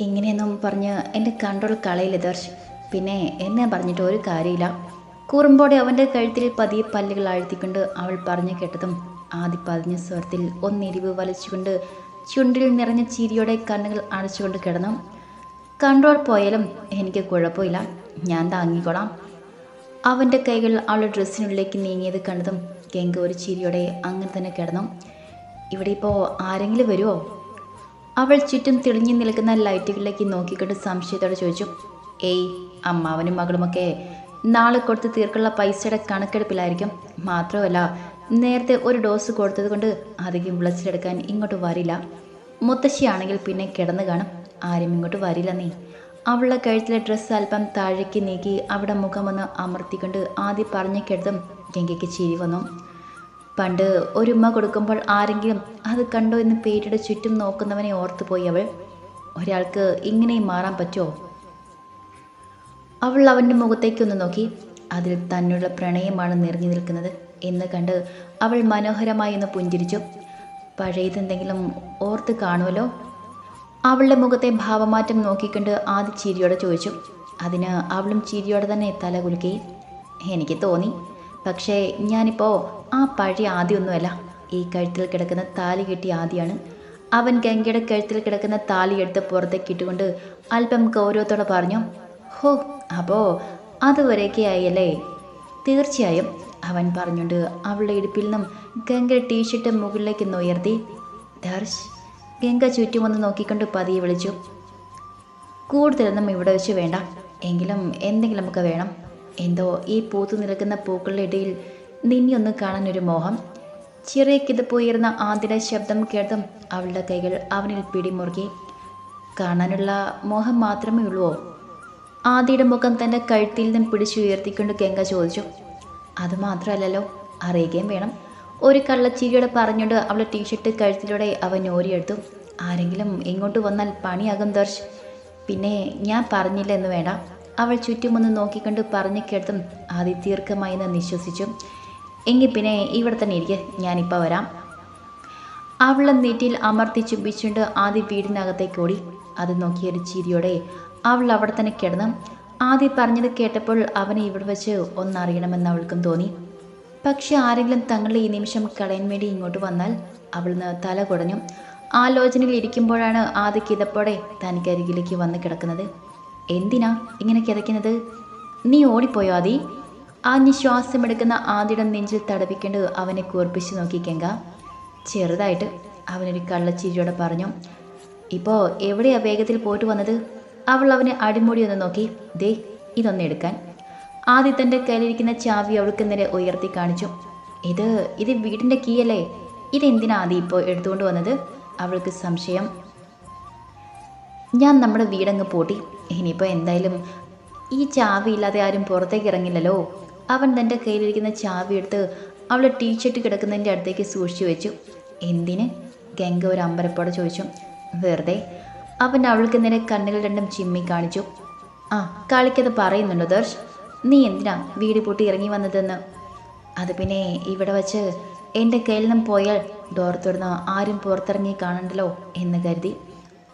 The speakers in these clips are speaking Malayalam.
ഇങ്ങനെയൊന്നും പറഞ്ഞ് എന്റെ കൺട്രോൾ കളയില്ല ദർശ്. പിന്നെ എന്നെ പറഞ്ഞിട്ട് ഒരു കാര്യമില്ല. കൂറുമ്പോടെ അവന്റെ കഴുത്തിൽ പതിയെ പല്ലുകൾ ആഴ്ത്തിക്കൊണ്ട് അവൾ പറഞ്ഞു കേട്ടതും ആദ്യ പതിഞ്ഞ സ്വരത്തിൽ ഒന്നിരിവ് വലിച്ചുകൊണ്ട് ചുണ്ടിൽ നിറഞ്ഞ ചിരിയോടെ കണ്ണുകൾ അടച്ചുകൊണ്ട് കിടന്നു. കൺട്രോൾ പോയാലും എനിക്ക് കുഴപ്പമില്ല. ഞാൻ താങ്ങിക്കോളാം. അവന്റെ കൈകൾ അവളുടെ ഡ്രസ്സിനുള്ളിലേക്ക് നീങ്ങിയത് കണ്ടതും ഗംഗ ഒരു ചിരിയോടെ അങ്ങനെ തന്നെ കിടന്നു. ഇവിടെ ഇപ്പോൾ ആരെങ്കിലും വരുമോ? അവൾ ചുറ്റും തെളിഞ്ഞു നിൽക്കുന്ന ലൈറ്റുകളിലേക്ക് നോക്കിക്കൊണ്ട് സംശയത്തോടെ ചോദിച്ചു ഏയ് അമ്മാവനും മകളുമൊക്കെ നാളെ കൊടുത്ത് തീർക്കുള്ള പൈസയുടെ കണക്കെടുപ്പിലായിരിക്കും. മാത്രമല്ല നേരത്തെ ഒരു ഡോസ് കൊടുത്തത് കൊണ്ട് അധികം വിളച്ചിലെടുക്കാൻ ഇങ്ങോട്ട് വരില്ല. മുത്തശ്ശിയാണെങ്കിൽ പിന്നെ കിടന്നു കാണും. ആരും ഇങ്ങോട്ട് വരില്ല നീ. അവളുടെ കഴുത്തിലെ ഡ്രസ്സ് അല്പം താഴേക്ക് നീക്കി അവിടെ മുഖം ഒന്ന് അമർത്തിക്കൊണ്ട് ആദ്യം പറഞ്ഞു കെടുത്തും ഗംഗയ്ക്ക് ചിരി വന്നു. പണ്ട് ഒരുമ്മ കൊടുക്കുമ്പോൾ ആരെങ്കിലും അത് കണ്ടോ എന്ന് പേരുടെ ചുറ്റും നോക്കുന്നവനെ ഓർത്തുപോയി അവൾ. ഒരാൾക്ക് ഇങ്ങനെയും മാറാൻ പറ്റുമോ? അവൾ അവന്റെ മുഖത്തേക്കൊന്ന് നോക്കി. അതിൽ തന്നുള്ള പ്രണയമാണ് നിറഞ്ഞു നിൽക്കുന്നത് എന്ന് കണ്ട് അവൾ മനോഹരമായി ഒന്ന് പുഞ്ചിരിച്ചു. പഴയതെന്തെങ്കിലും ഓർത്ത് കാണുമല്ലോ? അവളുടെ മുഖത്തെ ഭാവമാറ്റം നോക്കിക്കൊണ്ട് ആദ്യ ചിരിയോടെ ചോദിച്ചു. അതിന് അവളും ചിരിയോടെ തന്നെ തല കുലുക്കി. എനിക്ക് തോന്നി പക്ഷേ ഞാനിപ്പോൾ ആ പഴയ ആദ്യമൊന്നുമല്ല ഈ കഴുത്തിൽ കിടക്കുന്ന താലി കെട്ടിയ ആദ്യമാണ് അവൻ ഗംഗയുടെ കഴുത്തിൽ കിടക്കുന്ന താലി എടുത്ത് പുറത്തേക്ക് ഇട്ടുകൊണ്ട് അല്പം ഗൗരവത്തോടെ പറഞ്ഞു ഹോ അപ്പോൾ അതുവരെയൊക്കെ ആയല്ലേ തീർച്ചയായും അവൻ പറഞ്ഞുകൊണ്ട് അവളുടെ ഇടുപ്പിൽ നിന്നും ഗംഗ ടീഷർട്ട് മുകളിലേക്ക് ഒന്ന് ഉയർത്തി. ദർശ് ഗംഗ ചുറ്റും ഒന്ന് നോക്കിക്കൊണ്ട് പതിയെ വിളിച്ചു കൂടുതലൊന്നും ഇവിടെ വെച്ച് വേണ്ട. എങ്കിലും എന്തെങ്കിലും നമുക്ക് വേണം. എന്തോ ഈ പൂത്തു നിൽക്കുന്ന പൂക്കളുടെ ഇടയിൽ നിന്നെ ഒന്ന് കാണാൻ ഒരു മോഹം. ചിറയ്ക്കിത് പോയിരുന്ന ആദ്യയുടെ ശബ്ദം കേട്ടും അവളുടെ കൈകൾ അവനിൽ പിടിമുറുക്കി കാണാനുള്ള മോഹം മാത്രമേ ഉള്ളുവോ? ആദിയുടെ മുഖം തന്റെ കഴുത്തിൽ നിന്നും പിടിച്ചുയർത്തിക്കൊണ്ട് ഗംഗ ചോദിച്ചു. അത് മാത്രമല്ലല്ലോ അറിയുകയും വേണം. ഒരു കള്ളച്ചിരിയോടെ പറഞ്ഞുകൊണ്ട് അവളുടെ ടീഷർട്ട് കഴുത്തിലൂടെ അവൻ ഓരിയെടുത്തു. ആരെങ്കിലും ഇങ്ങോട്ട് വന്നാൽ പണിയാകും ദർശ്. പിന്നെ ഞാൻ പറഞ്ഞില്ല എന്ന് വേണ്ട. അവൾ ചുറ്റുമൊന്ന് നോക്കിക്കൊണ്ട് പറഞ്ഞു കേട്ടും ആദി ദീർഘമായി എന്ന് നിശ്വസിച്ചു എങ്കിൽ പിന്നെ ഇവിടെ തന്നെ ഇരിക്കെ ഞാനിപ്പോൾ വരാം. അവളെ നെറ്റിയിൽ അമർത്തി ചുംബിച്ചുകൊണ്ട് ആദ്യ വീടിനകത്തേക്ക് ഓടി. അത് നോക്കിയ ഒരു ചിരിയോടെ അവൾ അവിടെ തന്നെ കിടന്നു ആദ്യം പറഞ്ഞത് കേട്ടപ്പോൾ അവനെ ഇവിടെ വെച്ച് ഒന്നറിയണമെന്ന് അവൾക്കും തോന്നി. പക്ഷെ ആരെങ്കിലും തങ്ങളുടെ ഈ നിമിഷം കളയാൻ വേണ്ടി ഇങ്ങോട്ട് വന്നാൽ അവളിന്ന് തല കുടഞ്ഞു. ആലോചനയിൽ ഇരിക്കുമ്പോഴാണ് ആദ്യ കിതപ്പോടെ തനിക്കരികിലേക്ക് വന്ന് കിടക്കുന്നത്. എന്തിനാ ഇങ്ങനെ കിതയ്ക്കുന്നത്? നീ ഓടിപ്പോയോ ആദി? ആ നിശ്വാസമെടുക്കുന്ന ആദിടം നെഞ്ചിൽ തടവിക്കേണ്ടത് അവനെ കൂർപ്പിച്ച് നോക്കി കെങ്ക. ചെറുതായിട്ട് അവനൊരു കള്ളച്ചിരിയോടെ പറഞ്ഞു ഇപ്പോൾ എവിടെയാ വേഗത്തിൽ പോയിട്ട് വന്നത്? അവൾ അവനെ അടിമുടി ഒന്ന് നോക്കി. ദേ ഇതൊന്ന് എടുക്കാൻ. ആദ്യം തന്റെ കയ്യിലിരിക്കുന്ന ചാവി അവൾക്ക് നേരെ ഉയർത്തി കാണിച്ചു. ഇത് ഇത് വീടിന്റെ കീയല്ലേ? ഇതെന്തിനാ ആദ്യം ഇപ്പോൾ എടുത്തുകൊണ്ട് വന്നത്? അവൾക്ക് സംശയം. ഞാൻ നമ്മുടെ വീടങ്ങ് പൂട്ടി. ഇനിയിപ്പോൾ എന്തായാലും ഈ ചാവിയില്ലാതെ ആരും പുറത്തേക്ക് ഇറങ്ങില്ലല്ലോ. അവൻ തന്റെ കയ്യിലിരിക്കുന്ന ചാവി എടുത്ത് അവൾ ടീഷർട്ട് കിടക്കുന്നതിന്റെ അടുത്തേക്ക് സൂക്ഷിച്ചു വെച്ചു. എന്തിന്? ഗംഗ ഒരു അമ്പരപ്പോടെ ചോദിച്ചു. വെറുതെ. അവൻ അവൾക്ക് നേരെ കണ്ണുകൾ രണ്ടും ചിമ്മി കാണിച്ചു. ആ കളിക്കത് പറയുന്നുണ്ടോ ദർശ്? നീ എന്തിനാ വീട് പൂട്ടി ഇറങ്ങി വന്നതെന്ന്? അത് പിന്നെ ഇവിടെ വച്ച് എന്റെ കയ്യിൽ നിന്നും പോയാൽ ഡോർ തുറന്ന് ആരും പുറത്തിറങ്ങി കാണണ്ടല്ലോ എന്ന് കരുതി.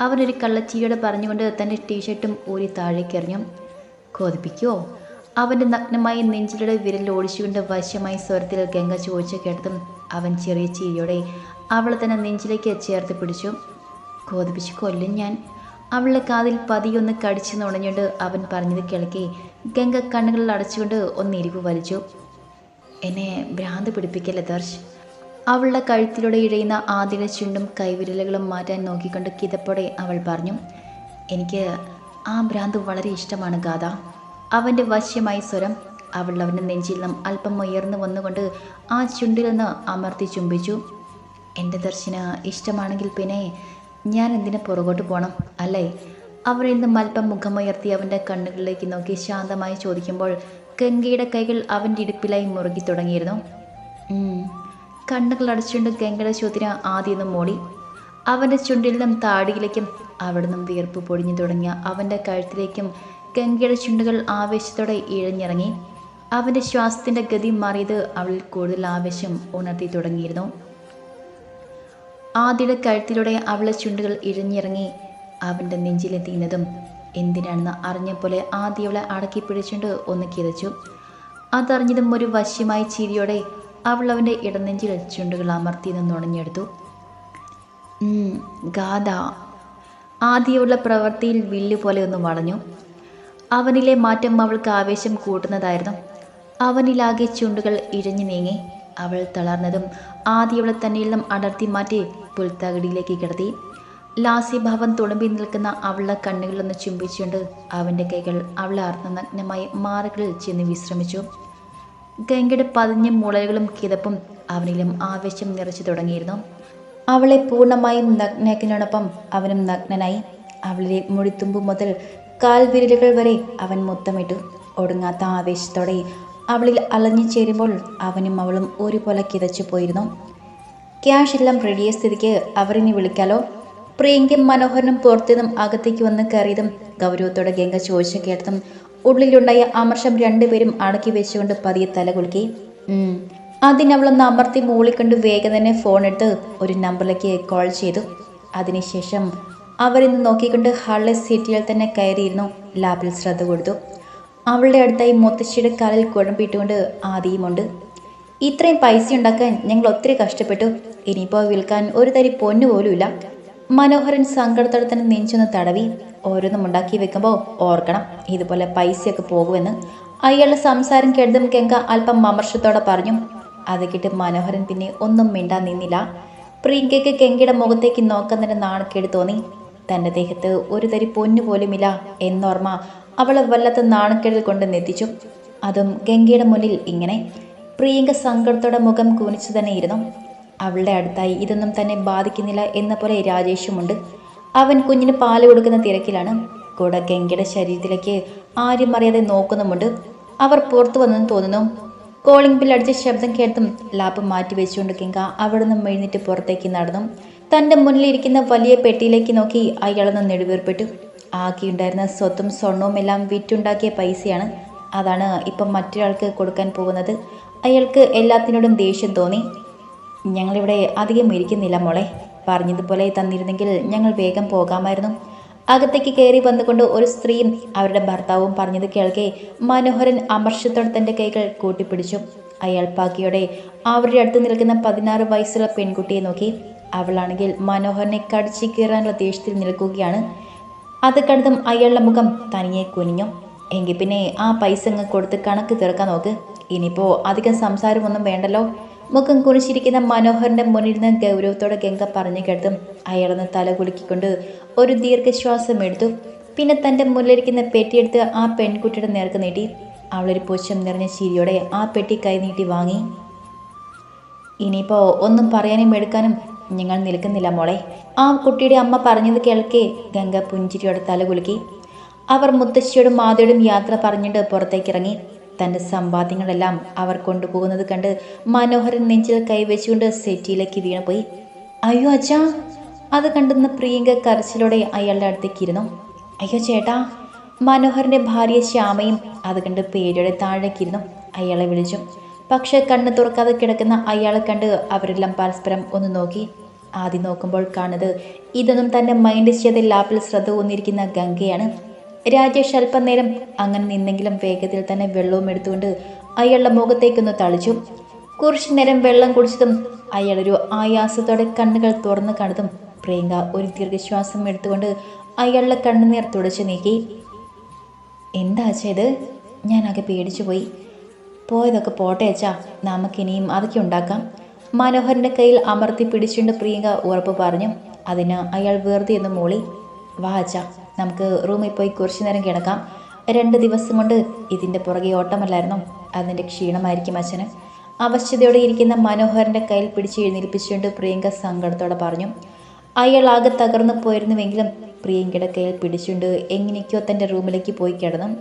അവനൊരു കള്ളച്ചിരിയോടെ പറഞ്ഞുകൊണ്ട് തന്റെ ടീഷർട്ടും ഊരി താഴേക്ക് എറിഞ്ഞു കൊതിപ്പിക്കുമോ അവന്റെ നഗ്നമായി നെഞ്ചിലൂടെ വിരൽ ഓടിച്ചുകൊണ്ട് വശമായി സ്വരത്തിൽ ഗംഗ ചോദിച്ചു കേട്ടതും അവൻ ചെറിയ ചിരിയോടെ അവളെ തന്നെ നെഞ്ചിലേക്ക് ചേർത്ത് പിടിച്ചു. കോതിപ്പിച്ച് കൊല്ലും ഞാൻ. അവളുടെ കാതിൽ പതിയൊന്ന് കടിച്ചു നുണഞ്ഞുകൊണ്ട് അവൻ പറഞ്ഞത് കിളക്കി ഗംഗ കണ്ണുകളിൽ അടച്ചുകൊണ്ട് ഒന്ന് ഇരിവ് വലിച്ചു. എന്നെ ഭ്രാന്ത് പിടിപ്പിക്കല്ലേ ദർശ്? അവളുടെ കഴുത്തിലൂടെ ഇഴയുന്ന ആദ്യയുടെ ചുണ്ടും കൈവിരലുകളും മാറ്റാൻ നോക്കിക്കൊണ്ട് കിതപ്പോടെ അവൾ പറഞ്ഞു എനിക്ക് ആ ഭ്രാന്ത് വളരെ ഇഷ്ടമാണ് ഗാഥ. അവന്റെ വശ്യമായ സ്വരം അവൾ അവന്റെ നെഞ്ചിൽ നിന്നും അല്പം ഉയർന്നു വന്നുകൊണ്ട് ആ ചുണ്ടിൽ നിന്ന് അമർത്തി ചുംബിച്ചു. എന്റെ ദർശന ഇഷ്ടമാണെങ്കിൽ പിന്നെ ഞാൻ എന്തിനു പുറകോട്ട് പോകണം അല്ലേ അവൾ ഇന്നും അല്പം മുഖമുയർത്തി അവന്റെ കണ്ണുകളിലേക്ക് നോക്കി ശാന്തമായി ചോദിക്കുമ്പോൾ ഗംഗയുടെ കൈകൾ അവന്റെ ഇടുപ്പിലായി മുറുകി തുടങ്ങിയിരുന്നു. കണ്ണുകൾ അടച്ചുകൊണ്ട് ഗംഗയുടെ ചോദ്യം ആദ്യം നിന്നും മോളി അവന്റെ ചുണ്ടിൽ നിന്നും താടിയിലേക്കും അവിടെ നിന്നും വിയർപ്പ് പൊടിഞ്ഞു തുടങ്ങിയ അവന്റെ കഴുത്തിലേക്കും ഗംഗയുടെ ചുണ്ടുകൾ ആവേശത്തോടെ ഇഴഞ്ഞിറങ്ങി. അവന്റെ ശ്വാസത്തിന്റെ ഗതി മാറിയത് അവളിൽ കൂടുതൽ ആവേശം ഉണർത്തി തുടങ്ങിയിരുന്നു. ആദ്യയുടെ കഴുത്തിലൂടെ അവളെ ചുണ്ടുകൾ ഇഴഞ്ഞിറങ്ങി അവന്റെ നെഞ്ചിലെത്തിയുന്നതും എന്തിനാണെന്ന് അറിഞ്ഞ പോലെ ആദ്യം അവളെ അടക്കി പിടിച്ചുകൊണ്ട് ഒന്ന് കിതച്ചു. അതറിഞ്ഞതും ഒരു വശ്യമായ ചിരിയോടെ അവൾ അവന്റെ ഇടനെഞ്ചിൽ ചുണ്ടുകൾ അമർത്തി നിന്ന് നുണഞ്ഞെടുത്തു ഗാഥ ആദ്യമുള്ള പ്രവൃത്തിയിൽ വില്ല് പോലെ ഒന്ന് വളഞ്ഞു. അവനിലെ മാറ്റം അവൾക്ക് ആവേശം കൂട്ടുന്നതായിരുന്നു. അവനിലാകെ ചുണ്ടുകൾ ഇഴഞ്ഞു നീങ്ങി. അവൾ തളർന്നതും ആദ്യവളെ തന്നിൽ നിന്നും അടർത്തി മാറ്റി പുൽത്തകടിയിലേക്ക് കിടത്തി. ലാസ്യഭാവം തുളുമ്പി നിൽക്കുന്ന അവളുടെ കണ്ണുകളൊന്ന് ചുംബിച്ചുകൊണ്ട് അവന്റെ കൈകൾ അവളെ അർത്ഥനഗ്നമായി മാറുകളിൽ ചെന്ന് വിശ്രമിച്ചു. ഗംഗയുടെ പതിഞ്ഞ മുളകളും കിതപ്പും അവനിലും ആവേശം നിറച്ചു തുടങ്ങിയിരുന്നു. അവളെ പൂർണമായും നഗ്നക്കിനോടൊപ്പം അവനും നഗ്നനായി. അവളിലെ മുടിത്തുമ്പ് മുതൽ കാൽവിരലുകൾ വരെ അവൻ മുത്തമിട്ടു. ഒടുങ്ങാത്ത ആവേശത്തോടെ അവളിൽ അലഞ്ഞു ചേരുമ്പോൾ അവനും അവളും ഒരുപോലെ കിതച്ചു പോയിരുന്നു. ക്യാഷ് എല്ലാം റെഡിയ സ്ഥിതിക്ക് അവരിനി വിളിക്കാലോ? പ്രിയങ്കും മനോഹരനും പുറത്തുനിന്നും അകത്തേക്ക് വന്ന് കയറിയതും ഗൗരവത്തോടെ ഗംഗ ചോദിച്ചു കേട്ടതും ഉള്ളിലുണ്ടായ അമർഷം രണ്ടുപേരും അടക്കി വെച്ചുകൊണ്ട് പതിയെ തല കുലുക്കി ഉം. അതിനവളൊന്ന് അമർത്തി മൂളിക്കൊണ്ട് വേഗം തന്നെ ഫോൺ എടുത്ത് ഒരു നമ്പറിലേക്ക് കോൾ ചെയ്തു. അതിനുശേഷം അവരിന്ന് നോക്കിക്കൊണ്ട് ഹാളിലെ സീറ്റിൽ തന്നെ കയറിയിരുന്നു. ലാബിൽ ശ്രദ്ധ കൊടുത്തു. അവളുടെ അടുത്തായി മുത്തശ്ശിയുടെ കാലിൽ കുഴമ്പിട്ടുകൊണ്ട് ആദിയുമുണ്ട് ഇത്രയും പൈസ ഉണ്ടാക്കാൻ ഞങ്ങൾ ഒത്തിരി കഷ്ടപ്പെട്ടു. ഇനിയിപ്പോൾ വിൽക്കാൻ ഒരു തരി പൊന്നു പോലുമില്ല. മനോഹരൻ സങ്കടത്തോടെ തന്നെ നെഞ്ചൊന്ന് തടവി. ഓരോന്നും ഉണ്ടാക്കി വെക്കുമ്പോൾ ഓർക്കണം ഇതുപോലെ പൈസയൊക്കെ പോകുമെന്ന്. അയാളുടെ സംസാരം കേട്ടതും ഗംഗ അല്പം അമർഷത്തോടെ പറഞ്ഞു അത് കേട്ട് മനോഹരൻ പിന്നെ ഒന്നും മിണ്ടാൻ നിന്നില്ല. പ്രിയങ്കയ്ക്ക് ഗംഗയുടെ മുഖത്തേക്ക് നോക്കുന്നതിന്റെ നാണക്കേട് തോന്നി. തന്റെ ദേഹത്ത് ഒരു തരി പൊന്നു പോലുമില്ല എന്നോർമ്മ അവളെ വല്ലാത്ത നാണക്കേടിൽ കൊണ്ട് നെത്തിച്ചു അതും ഗംഗയുടെ മുന്നിൽ ഇങ്ങനെ. പ്രിയങ്ക സങ്കടത്തോടെ മുഖം കുനിച്ചു തന്നെ ഇരുന്നു അവളുടെ അടുത്തായി ഇതൊന്നും തന്നെ ബാധിക്കുന്നില്ല എന്ന പോലെ രാജേഷുമുണ്ട്. അവൻ കുഞ്ഞിന് പാൽ കൊടുക്കുന്ന തിരക്കിലാണ്. കൂടെ ഗംഗയുടെ ശരീരത്തിലേക്ക് ആരും അറിയാതെ നോക്കുന്നുമുണ്ട്. അവർ പുറത്തു വന്നെന്ന് തോന്നുന്നു. കോളിംഗ് ബിൽ അടിച്ച ശബ്ദം കേട്ടും ലാപ്പ് മാറ്റി വെച്ചുകൊണ്ട് ഗംഗ അവിടെ നിന്ന് എഴുന്നേറ്റ് പുറത്തേക്ക് നടന്നു. തന്റെ മുന്നിലിരിക്കുന്ന വലിയ പെട്ടിയിലേക്ക് നോക്കി അയാളൊന്ന് നെടുവീർപ്പെട്ടു. ആക്കിയുണ്ടായിരുന്ന സ്വത്തും സ്വർണവും എല്ലാം വിറ്റുണ്ടാക്കിയ പൈസയാണ്. അതാണ് ഇപ്പം മറ്റൊരാൾക്ക് കൊടുക്കാൻ പോകുന്നത്. അയാൾക്ക് എല്ലാത്തിനോടും ദേഷ്യം തോന്നി. ഞങ്ങളിവിടെ അധികം ഇരിക്കുന്നില്ല മോളെ. പറഞ്ഞതുപോലെ തന്നിരുന്നെങ്കിൽ ഞങ്ങൾ വേഗം പോകാമായിരുന്നു. അകത്തേക്ക് കയറി വന്നുകൊണ്ട് ഒരു സ്ത്രീയും അവരുടെ ഭർത്താവും പറഞ്ഞത് കേൾക്കെ മനോഹരൻ അമർഷത്തോടെ തന്റെ കൈകൾ കൂട്ടിപ്പിടിച്ചു. അയാൾ പാക്കിയോടെ അവരുടെ അടുത്ത് നിൽക്കുന്ന പതിനാറ് വയസ്സുള്ള പെൺകുട്ടിയെ നോക്കി. അവളാണെങ്കിൽ മനോഹരനെ കടിച്ചു കീറാനുള്ള ദേഷ്യത്തിൽ നിൽക്കുകയാണ്. അത് കണ്ടതും അയാളുടെ മുഖം തനിയെ കുനിഞ്ഞു. എങ്കിൽ പിന്നെ ആ പൈസ അങ്ങ് കൊടുത്ത് കണക്ക് തീർക്കാൻ നോക്ക്. ഇനിയിപ്പോൾ അധികം സംസാരമൊന്നും വേണ്ടല്ലോ. മുഖം കുറിച്ചിരിക്കുന്ന മനോഹറിന്റെ മുന്നിൽ നിന്ന് ഗൗരവത്തോടെ ഗംഗ പറഞ്ഞു കേട്ടതും അയാളൊന്ന് തല കുലുക്കിക്കൊണ്ട് ഒരു ദീർഘശ്വാസം എടുത്തു. പിന്നെ തന്റെ മുന്നിലിരിക്കുന്ന പെട്ടിയെടുത്ത് ആ പെൺകുട്ടിയുടെ നേർക്ക് നീട്ടി. അവളൊരു പുച്ഛം നിറഞ്ഞ ചിരിയോടെ ആ പെട്ടി കൈ നീട്ടി വാങ്ങി. ഇനിയിപ്പോൾ ഒന്നും പറയാനും എടുക്കാനും ഞങ്ങൾ നിൽക്കുന്നില്ല മോളെ ആ കുട്ടിയുടെ അമ്മ പറഞ്ഞത് കേൾക്കെ ഗംഗ പുഞ്ചിരിയോടെ തല കുലുക്കി. അവർ മുത്തശ്ശിയോടും മാതയോടും യാത്ര പറഞ്ഞിട്ട് പുറത്തേക്കിറങ്ങി തന്റെ സമ്പാദ്യങ്ങളെല്ലാം അവർ കൊണ്ടുപോകുന്നത് കണ്ട് മനോഹരൻ നെഞ്ചിൽ കൈവച്ചുകൊണ്ട് സെറ്റിയിലേക്ക് വീണുപോയി. അയ്യോ അച്ഛാ അത് കണ്ടുന്ന പ്രിയങ്ക കരച്ചിലോടെ അയാളുടെ അടുത്തേക്ക് ഇരുന്നു. അയ്യോ ചേട്ടാ മനോഹരന്റെ ഭാര്യ ശ്യാമയും അത് കണ്ട് പേടിയോടെ താഴേക്കിരുന്നു അയാളെ വിളിച്ചു. പക്ഷെ കണ്ണ് തുറക്കാതെ കിടക്കുന്ന അയാളെ കണ്ട് അവരെല്ലാം പരസ്പരം ഒന്ന് നോക്കി. ആദ്യം നോക്കുമ്പോൾ കാണുന്നത് ഇതൊന്നും തന്നെ മൈൻഡ് ചെയ്യാതെ ലാപ്പിൽ ശ്രദ്ധ ഊന്നിരിക്കുന്ന ഗംഗയാണ്. രാജേഷ് അല്പം നേരം അങ്ങനെ നിന്നെങ്കിലും വേഗത്തിൽ തന്നെ വെള്ളവും എടുത്തുകൊണ്ട് അയാളുടെ മുഖത്തേക്കൊന്ന് തളിച്ചു. കുറച്ചു നേരം വെള്ളം കുടിച്ചതും അയാളൊരു ആയാസത്തോടെ കണ്ണുകൾ തുറന്നു കണ്ടതും പ്രിയങ്ക ഒരു ദീർഘശ്വാസം എടുത്തുകൊണ്ട് അയാളുടെ കണ്ണുനീർ തുടച്ചു നീക്കി. എന്താ അച്ഛാ ഇത്? ഞാനാകെ പേടിച്ചു പോയി. പോയതൊക്കെ പോട്ടെ അച്ഛാ. നമുക്കിനിയും അതൊക്കെ ഉണ്ടാക്കാം. മനോഹരന്റെ കയ്യിൽ അമർത്തി പിടിച്ചുകൊണ്ട് പ്രിയങ്ക ഉറപ്പ് പറഞ്ഞു. അതിന് അയാൾ വെറുതെ ഒന്ന് മൂളി. വാ അച്ഛാ. നമുക്ക് റൂമിൽ പോയി കുറച്ചു നേരം കിടക്കാം. രണ്ട് ദിവസം കൊണ്ട് ഇതിന്റെ പുറകെ ഓട്ടമല്ലായിരുന്നു? അതിന്റെ ക്ഷീണമായിരിക്കും അച്ഛന്. അവശതയോടെ ഇരിക്കുന്ന മനോഹരന്റെ കയ്യിൽ പിടിച്ച് എഴുന്നേൽപ്പിച്ചുകൊണ്ട് പ്രിയങ്ക സങ്കടത്തോടെ പറഞ്ഞു അയാൾ ആകെ തകർന്നു പോയിരുന്നുവെങ്കിലും പ്രിയങ്കയുടെ കയ്യിൽ പിടിച്ചുകൊണ്ട് എങ്ങനെയൊക്കെയോ തന്റെ റൂമിലേക്ക് പോയി കിടന്നു.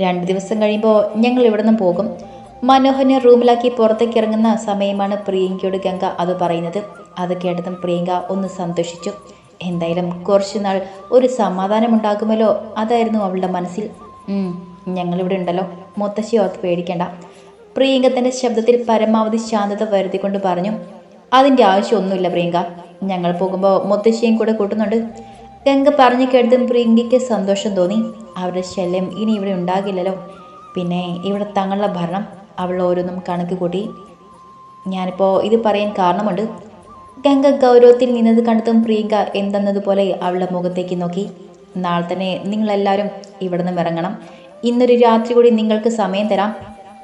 രണ്ട് ദിവസം കഴിയുമ്പോൾ ഞങ്ങൾ ഇവിടെ നിന്ന് പോകും. മനോഹരനെ റൂമിലാക്കി പുറത്തേക്ക് ഇറങ്ങുന്ന സമയമാണ് പ്രിയങ്കയോട് ഗംഗ അത് പറയുന്നത്. അത് കേട്ടതും പ്രിയങ്ക ഒന്ന് സന്തോഷിച്ചു. എന്തായാലും കുറച്ചു നാൾ ഒരു സമാധാനമുണ്ടാകുമല്ലോ? അതായിരുന്നു അവളുടെ മനസ്സിൽ. "ഉം, ഞങ്ങളിവിടെ ഉണ്ടല്ലോ. മുത്തശ്ശി ഓർത്ത് പേടിക്കേണ്ട. പ്രിയങ്ക തന്റെ ശബ്ദത്തിൽ പരമാവധി ശാന്തത വരുത്തിക്കൊണ്ട് പറഞ്ഞു അതിന്റെ ആവശ്യമൊന്നുമില്ല പ്രിയങ്ക. ഞങ്ങൾ പോകുമ്പോൾ മുത്തശ്ശിയും കൂടെ കൂട്ടുന്നുണ്ട്. ഗംഗ പറഞ്ഞു കേട്ടതും പ്രിയങ്കയ്ക്ക് സന്തോഷം തോന്നി. അവരുടെ ശല്യം ഇനി ഇവിടെ ഉണ്ടാകില്ലല്ലോ. പിന്നെ ഇവിടെ തങ്ങളുടെ ഭരണം. അവൾ ഓരോന്നും കണക്ക് കൂട്ടി. ഞാനിപ്പോൾ ഇത് പറയാൻ കാരണമുണ്ട്. ഗംഗ ഗൗരവത്തിൽ നിന്നത് കണ്ടതും പ്രിയങ്ക എന്തെന്നതുപോലെ അവളുടെ മുഖത്തേക്ക് നോക്കി. നാളെ തന്നെ നിങ്ങളെല്ലാവരും ഇവിടെ നിന്ന് ഇറങ്ങണം. ഇന്നൊരു രാത്രി കൂടി നിങ്ങൾക്ക് സമയം തരാം.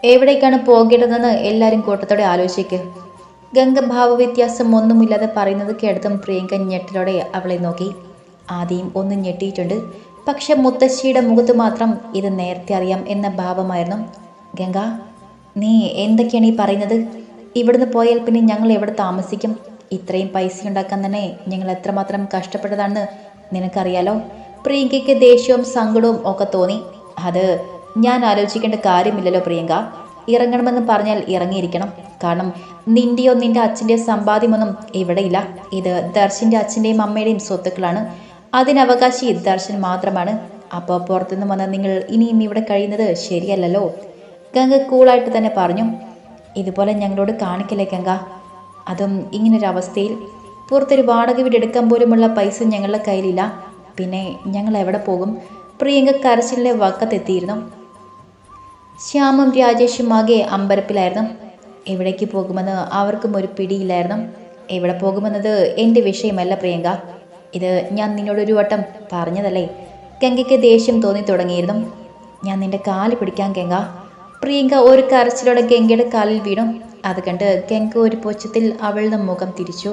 എവിടേക്കാണ് പോകേണ്ടതെന്ന് എല്ലാവരും കൂട്ടത്തോടെ ആലോചിക്ക് ഗംഗ ഭാവവ്യത്യാസം ഒന്നുമില്ലാതെ പറയുന്നത് കേട്ടതും പ്രിയങ്ക ഞെട്ടലോടെ അവളെ നോക്കി. ആദ്യം ഒന്ന് ഞെട്ടിയിട്ടുണ്ട്. പക്ഷെ മുത്തശ്ശിയുടെ മുഖത്ത് മാത്രം ഇത് നേരത്തെ അറിയാം എന്ന ഭാവമായിരുന്നു. ഗംഗ നീ എന്തൊക്കെയാണ് ഈ പറയുന്നത്? ഇവിടുന്ന് പോയാൽ പിന്നെ ഞങ്ങൾ എവിടെ താമസിക്കും? ഇത്രയും പൈസ ഉണ്ടാക്കാൻ തന്നെ ഞങ്ങൾ എത്രമാത്രം കഷ്ടപ്പെട്ടതാണെന്ന് നിനക്കറിയാലോ? പ്രിയങ്കയ്ക്ക് ദേഷ്യവും സങ്കടവും ഒക്കെ തോന്നി. അത് ഞാൻ ആലോചിക്കേണ്ട കാര്യമില്ലല്ലോ പ്രിയങ്ക. ഇറങ്ങണമെന്ന് പറഞ്ഞാൽ ഇറങ്ങിയിരിക്കണം. കാരണം നിന്റെയോ നിന്റെ അച്ഛന്റെയോ സമ്പാദ്യമൊന്നും ഇവിടെയില്ല. ഇത് ദർശന്റെ അച്ഛന്റെയും അമ്മയുടെയും സ്വത്തുക്കളാണ്. അതിനവകാശി ദർശൻ മാത്രമാണ്. അപ്പോൾ പുറത്തുനിന്ന് വന്ന നിങ്ങൾ ഇനിയും ഇവിടെ കഴിയുന്നത് ശരിയല്ലല്ലോ? ഗംഗ കൂളായിട്ട് തന്നെ പറഞ്ഞു. ഇതുപോലെ ഞങ്ങളോട് കാണിക്കല്ലേ ഗംഗ? അതും ഇങ്ങനൊരവസ്ഥയിൽ പുറത്തൊരു വാടക വീട് എടുക്കാൻ പോലുമുള്ള പൈസ ഞങ്ങളുടെ കയ്യിലില്ല. പിന്നെ ഞങ്ങൾ എവിടെ പോകും? പ്രിയങ്ക കരച്ചിലിന്റെ വക്കത്തെത്തിയിരുന്നു. ശ്യാമും രാജേഷും ആകെ അമ്പരപ്പിലായിരുന്നു. എവിടേക്ക് പോകുമെന്ന് അവർക്കും ഒരു പിടിയില്ലായിരുന്നു. എവിടെ പോകുമെന്നത് എന്റെ വിഷയമല്ല പ്രിയങ്ക. ഇത് ഞാൻ നിന്നോടൊരു വട്ടം പറഞ്ഞതല്ലേ? ഗംഗയ്ക്ക് ദേഷ്യം തോന്നി തുടങ്ങിയിരുന്നു. ഞാൻ നിന്റെ കാൽ പിടിക്കാൻ ഗംഗ. പ്രിയങ്ക ഒരു കരച്ചിലോടെ ഗംഗയുടെ കാലിൽ വീണു. അത് കണ്ട് ഗംഗ ഒരു പൊച്ചത്തിൽ അവളുടെ മുഖം തിരിച്ചു.